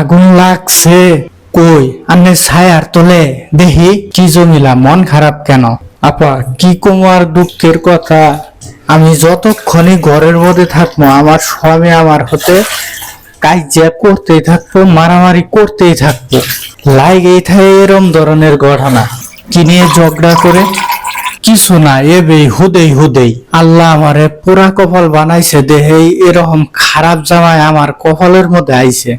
আগুন লাগছে। কই? আন্নে ছায়ার তোলে। দেখি কি জমিলা? মন খারাপ কেন? আপা, কি কুমার দুঃখের কথা? আমি যতক্ষণই ঘরের মধ্যে থাকব আমার স্বামী আমার হতে কাজ করতেই থাকব, মারামারি করতেই থাকব। লাগেই থাকে এরম ধরনের ঘটনা। কি নিয়ে ঝগড়া করে? কিছু না, এবেই হুদেই হুদেই। আল্লাহ আমারে পুরা কপাল বানাইছে, দেহেই এরকম খারাপ জামাই আমার কপালের মধ্যে আইছে।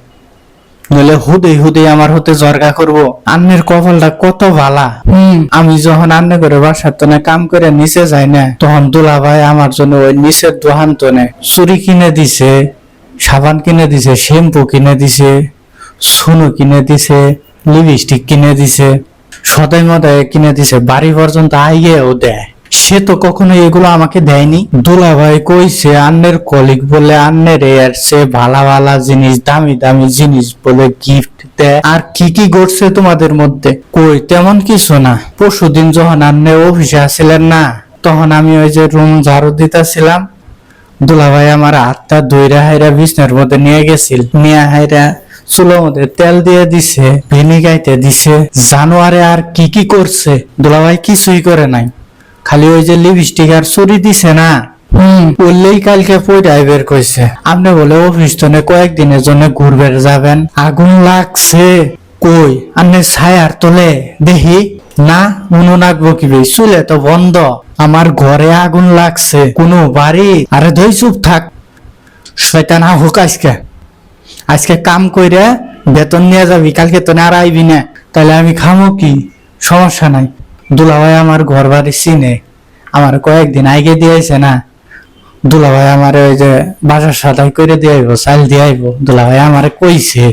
নইলে হুদেই হুদেই আমার হতে জর্গা করব। আন্নের কপালটা কত ভালা হুম। আমি যখন আন্নে করে বাসার তনে কাম করে নিচে যাই না তখন দুলা ভাই আমার জন্য ওই নিচের দোহান তনে চুরি কিনে দিছে সাবান কিনে দিছে শ্যাম্পু কিনে দিছে সুনো কিনে দিছে লিপস্টিক কিনে দিছে সদাই মদায় কিনে দিছে বাড়ি পর্যন্ত আইয়েও দেয়। সে তো কখনো এগুলো আমাকে দেয়নি। দুলা ভাই কইছে, আন্নের কলিগ বলে আন্নের এর সে ভালা ভালা জিনিস, দামি দামি জিনিস বলে গিফট দেয়। আর কি কি ঘটছে তোমাদের মধ্যে? কই, তেমন কিছু না। পরশুদিন যখন আন্নে অফিসে আসছিলেন না, তখন আমি ওই যে রুম ঝাড়ু দিতেছিলাম। দুলাভাই আমার হাতটা দইরা হাইরা বিছনার মধ্যে নিয়ে গেছিল। নিয়ে হাইরা চুলোর মধ্যে তেল দিয়ে দিছে ভিনিগাইতে দিছে, জানুয়ারে আর কি কি করছে? দুলাভাই কিছুই করে নাই। খালি ওই যে লিপস্টিক আর চুরি দিছে না? হুম। বললেই কালকে পয়টাই বের কইছে। আপনি বলে অফিস তনে কয়েকদিনের জন্য ঘুরবে যাবেন। আগুন লাগছে। কই? আপনি ছায়ার তোলে। দেখি। না উনুন আঁকবো কি? চুলে তো বন্ধ। আমার ঘরে আগুন লাগছে। কোনো বাড়ি? আরে ধই চুপ থাক। শয়তান হোক আজকে। আজকে কাম কইরা বেতন নিয়ে যাবি কালকে তো আর আইবি না। তাহলে আমি খামো কি? সমস্যা নাই। দুলাভাই আমার ঘর বাড়ি চিনে। আমার কয়েকদিন আগে দিয়েছে না। দুলাভাই আমার ওই যে বাসার সাদাই করে দিয়ে আইব, চাল দিয়ে আইব। দুলাভাই আমার কইছে।